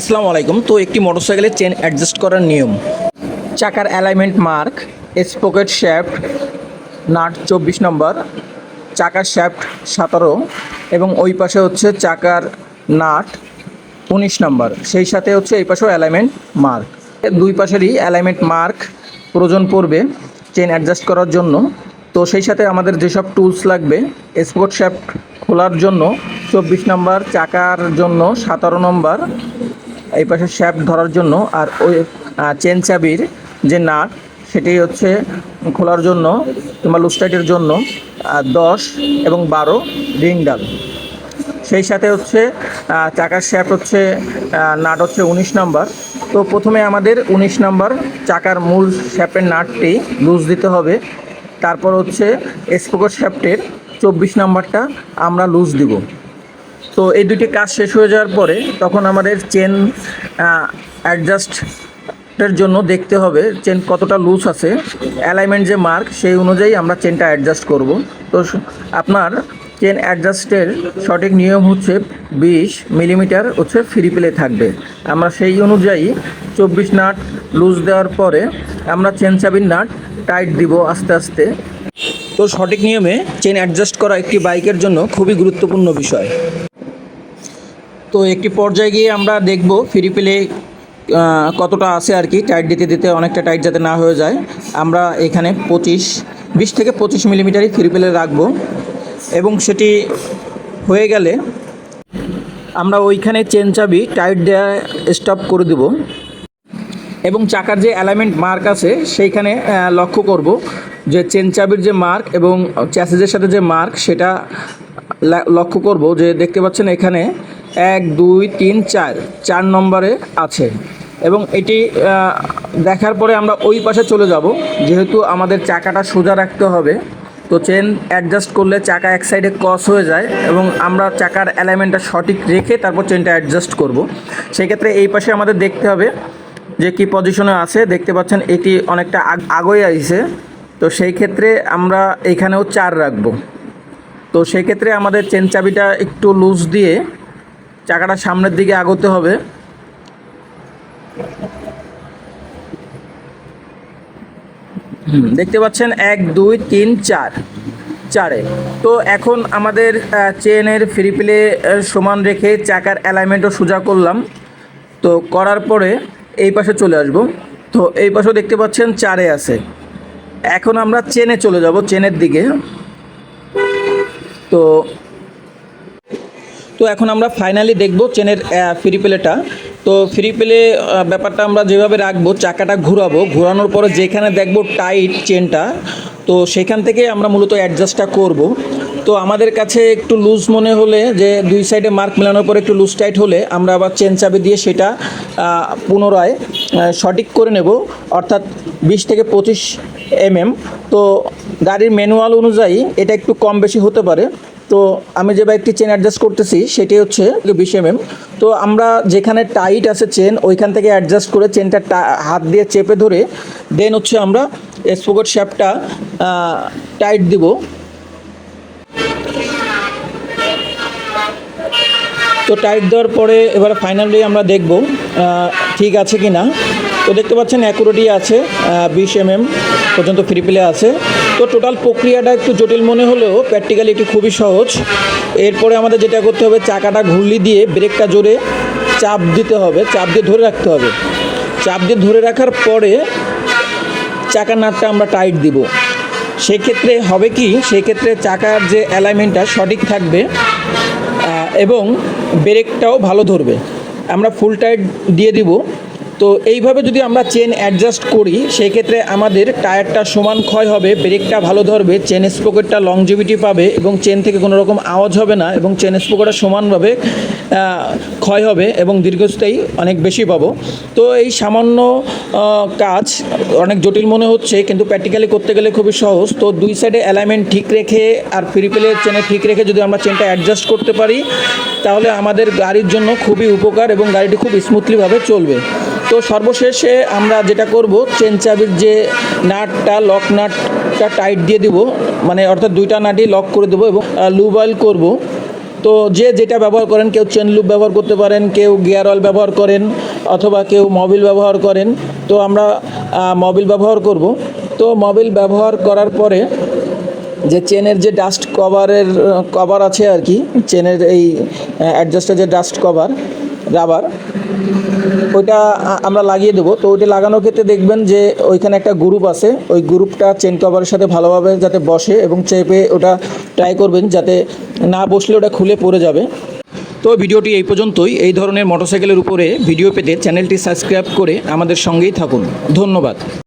আসসালামু আলাইকুম। তো একটি মোটরসাইকেলের চেন অ্যাডজাস্ট করার নিয়ম। চাকার alignment mark sprocket shaft nut চব্বিশ নম্বর, চাকার শ্যাফট সতেরো এবং ওই পাশে হচ্ছে চাকার নাট উনিশ নম্বর। সেই সাথে হচ্ছে এই পাশেও অ্যালাইনমেন্ট মার্ক দুই পাশেরই অ্যালাইনমেন্ট মার্ক প্রয়োজন পড়বে চেন অ্যাডজাস্ট করার জন্য। তো সেই সাথে আমাদের যেসব টুলস লাগবে স্পোর্ট শ্যাফট খোলার জন্য চব্বিশ নম্বর, চাকার জন্য সতেরো নম্বর এই পাশে শ্যাপ ধরার জন্য আর ওই চেন চাবির যে নাট, সেটি হচ্ছে খোলার জন্য কিংবা লুস্টাইটের জন্য দশ এবং বারো রিং ডাল। সেই সাথে হচ্ছে চাকার শ্যাপ হচ্ছে নাট হচ্ছে উনিশ নাম্বার। তো প্রথমে আমাদের উনিশ নাম্বার চাকার মূল শ্যাপের নাটটি লুজ দিতে হবে। তারপর হচ্ছে স্পোকর শ্যাপটের চব্বিশ নাম্বারটা আমরা লুজ দিব। তো এই দুটি কাজ শেষ হয়ে যাওয়ার পরে তখন আমাদের চেন অ্যাডজাস্টের জন্য দেখতে হবে চেন কতটা লুজ আছে। অ্যালাইনমেন্ট যে মার্ক সেই অনুযায়ী আমরা চেনটা অ্যাডজাস্ট করব। তো আপনার চেন অ্যাডজাস্টের সঠিক নিয়ম হচ্ছে বিশ মিলিমিটার হচ্ছে ফ্রি প্লে থাকবে। আমরা সেই অনুযায়ী চব্বিশ নাট লুজ দেওয়ার পরে আমরা চেন চাবির নাট টাইট দিব আস্তে আস্তে। তো সঠিক নিয়মে চেন অ্যাডজাস্ট করা একটি বাইকের জন্য খুবই গুরুত্বপূর্ণ বিষয়। তো একটি পর্যায়ে গিয়ে আমরা দেখব ফ্রি পেলে কতটা আছে আর কি। টাইট দিতে দিতে অনেকটা টাইট যাতে না হয়ে যায়। আমরা এখানে পঁচিশ, বিশ থেকে পঁচিশ মিলিমিটারই ফ্রি পেলে রাখব। এবং সেটি হয়ে গেলে আমরা ওইখানে চেন চাবি টাইট দেওয়া স্টপ করে দেবো। এবং চাকার যে অ্যালাইনমেন্ট মার্ক আছে, সেইখানে লক্ষ্য করব যে চেন চাবির যে মার্ক এবং চ্যাসেজের সাথে যে মার্ক সেটা লক্ষ্য করব যে দেখতে পাচ্ছেন এখানে এক, দুই, তিন, চার চার নম্বরে আছে। এবং এটি দেখার পরে আমরা ওই পাশে চলে যাব। যেহেতু আমাদের চাকাটা সোজা রাখতে হবে, তো চেন অ্যাডজাস্ট করলে চাকা এক সাইডে ক্রস হয়ে যায় এবং আমরা চাকার অ্যালাইনমেন্টটা সঠিক রেখে তারপর চেনটা অ্যাডজাস্ট করব। সেক্ষেত্রে এই পাশে আমাদের দেখতে হবে যে কি পজিশনে আছে। দেখতে পাচ্ছেন এটি অনেকটা আগ- আগোয় আইছে। তো সেই ক্ষেত্রে আমরা এখানেও চার রাখব। তো সেই ক্ষেত্রে আমাদের চেন চাবিটা একটু লুজ দিয়ে চাকাটা সামনের দিকে আগোতে হবে। দেখতে পাচ্ছেন এক, দুই, তিন, চার, চারে। তো এখন আমাদের চেনের ফ্রি প্লে সমান রেখে চাকার অ্যালাইনমেন্টও সোজা করলাম। তো করার পরে এই পাশে চলে আসব। তো এই পাশে দেখতে পাচ্ছেন চারে আছে। এখন আমরা চেনে চলে যাব, চেনের দিকে। তো তো এখন আমরা ফাইনালি দেখব চেনের ফ্রি প্লেটা তো ফ্রি প্লে ব্যাপারটা আমরা যেভাবে রাখব, চাকাটা ঘোরাবো, ঘোরানোর পরে যেখানে দেখব টাইট চেনটা, তো সেখান থেকে আমরা মূলত অ্যাডজাস্টটা করব। তো আমাদের কাছে একটু লুজ মনে হলে যে দুই সাইডে মার্ক মেলানোর পরে একটু লুজ টাইট হলে আমরা আবার চেন চাবি দিয়ে সেটা পুনরায় সঠিক করে নেব, অর্থাৎ বিশ থেকে পঁচিশ এমএম তো গাড়ির ম্যানুয়াল অনুযায়ী এটা একটু কম বেশি হতে পারে। তো আমি যে বাইকটি চেন অ্যাডজাস্ট করতেছি, সেটি হচ্ছে বিশ এমএম তো আমরা যেখানে টাইট আছে চেন ওইখান থেকে অ্যাডজাস্ট করে চেনটা হাত দিয়ে চেপে ধরে দেন হচ্ছে আমরা স্পোকট শ্যাপটা টাইট দিব। তো টাইট দেওয়ার পরে এবারে ফাইনালি আমরা দেখব ঠিক আছে কি না তো দেখতে পাচ্ছেন অ্যাকুরেটই আছে বিশ এমএম পর্যন্ত ফ্রি প্লে আছে। তো টোটাল প্রক্রিয়াটা একটু জটিল মনে হলেও প্র্যাকটিক্যালি এটি খুবই সহজ। এরপরে আমাদের যেটা করতে হবে, চাকাটা ঘুরলি দিয়ে ব্রেকটা জোরে চাপ দিতে হবে, চাপ দিয়ে ধরে রাখতে হবে। চাপ দিয়ে ধরে রাখার পরে চাকার নাটটা আমরা টাইট দিব। সেক্ষেত্রে হবে কি, সেক্ষেত্রে চাকার যে অ্যালাইনমেন্টটা সঠিক থাকবে এবং ব্রেকটাও ভালো ধরবে। আমরা ফুল টাইট দিয়ে দিব। তো এইভাবে যদি আমরা চেন অ্যাডজাস্ট করি সেই ক্ষেত্রে আমাদের টায়ারটা সমান ক্ষয় হবে ব্রেকটা ভালো ধরবে চেন স্পোকেটটা লংজিভিটি পাবে এবং চেন থেকে কোনো রকম আওয়াজ হবে না এবং চেন স্পোকেটটা সমানভাবে ক্ষয় হবে এবং দীর্ঘস্থায়ী অনেক বেশি পাবো। তো এই সামান্য কাজ অনেক জটিল মনে হচ্ছে, কিন্তু প্র্যাকটিক্যালি করতে গেলে খুবই সহজ। তো দুই সাইডে অ্যালাইনমেন্ট ঠিক রেখে আর ফ্রি পেলে চেনে ঠিক রেখে যদি আমরা চেনটা অ্যাডজাস্ট করতে পারি, তাহলে আমাদের গাড়ির জন্য খুবই উপকার এবং গাড়িটি খুব স্মুথলিভাবে চলবে। তো সর্বশেষে আমরা যেটা করব, চেন চাবির যে নাটটা, লক নাটটা টাইট দিয়ে দিব মানে অর্থাৎ দুইটা নাটই লক করে দেবো এবং লুব অয়েল করব। তো যে যেটা ব্যবহার করেন, কেউ চেন লুপ ব্যবহার করতে পারেন, কেউ গিয়ার অয়েল ব্যবহার করেন, অথবা কেউ মোবিল ব্যবহার করেন, তো আমরা মোবিল ব্যবহার করব। তো মোবিল ব্যবহার করার পরে যে চেনের যে ডাস্ট কভারের কভার আছে আর কি চেনের এই অ্যাডজাস্টের যে ডাস্ট কভার রাবার ওইটা আমরা লাগিয়ে দেবো। তো ওইটা লাগানোর ক্ষেত্রে দেখবেন যে ওইখানে একটা গ্রুপ আছে। ওই গ্রুপটা চেন কভারের সাথে ভালোভাবে যাতে বসে এবং চেপে ওটা ট্রাই করবেন যাতে না বসলে ওটা খুলে পড়ে যাবে। তো ভিডিওটি এই পর্যন্তই। এই ধরনের মোটরসাইকেলের উপরে ভিডিও পেতে চ্যানেলটি সাবস্ক্রাইব করে আমাদের সঙ্গেই থাকুন। ধন্যবাদ।